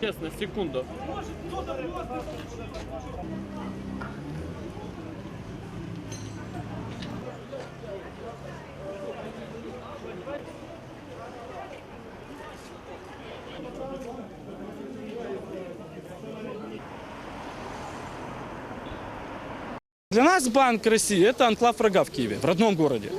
Честно, секунду. Для нас Банк России – это анклав врага в Киеве, в родном городе.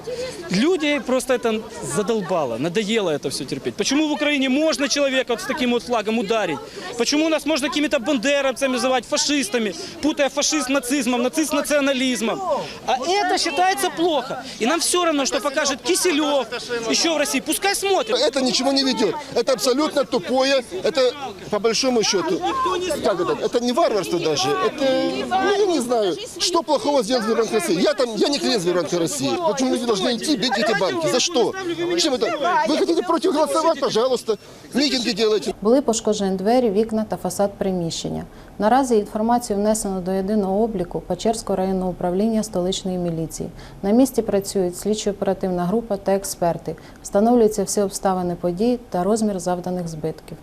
Люди просто это задолбало, надоело это все терпеть. Почему в Украине можно человека вот с таким вот флагом ударить? Почему нас можно какими-то бандеровцами называть, фашистами, путая фашист нацизмом, нацист национализмом? А это считается плохо. И нам все равно, что покажет Киселев еще в России. Пускай смотрят. Это ничего не ведет. Это абсолютно тупое. Это по большому счету. Как это? Это не варварство даже. Это, ну, я не знаю, что плохого сделал Сбербанк России. Я там, я не клиент Сбербанка России. Почему люди должны идти бить эти банки? За что? Чем это? Вы хотите против голосовать? Пожалуйста. Митинги делайте. Були пошкоджені двері, вікна та фасад приміщення. Наразі інформацію внесено до єдиного обліку Печерського районного управління столичної міліції. На місці працюють слідчо-оперативна група та експерти. Встановлюються всі обставини подій та розмір завданих збитків.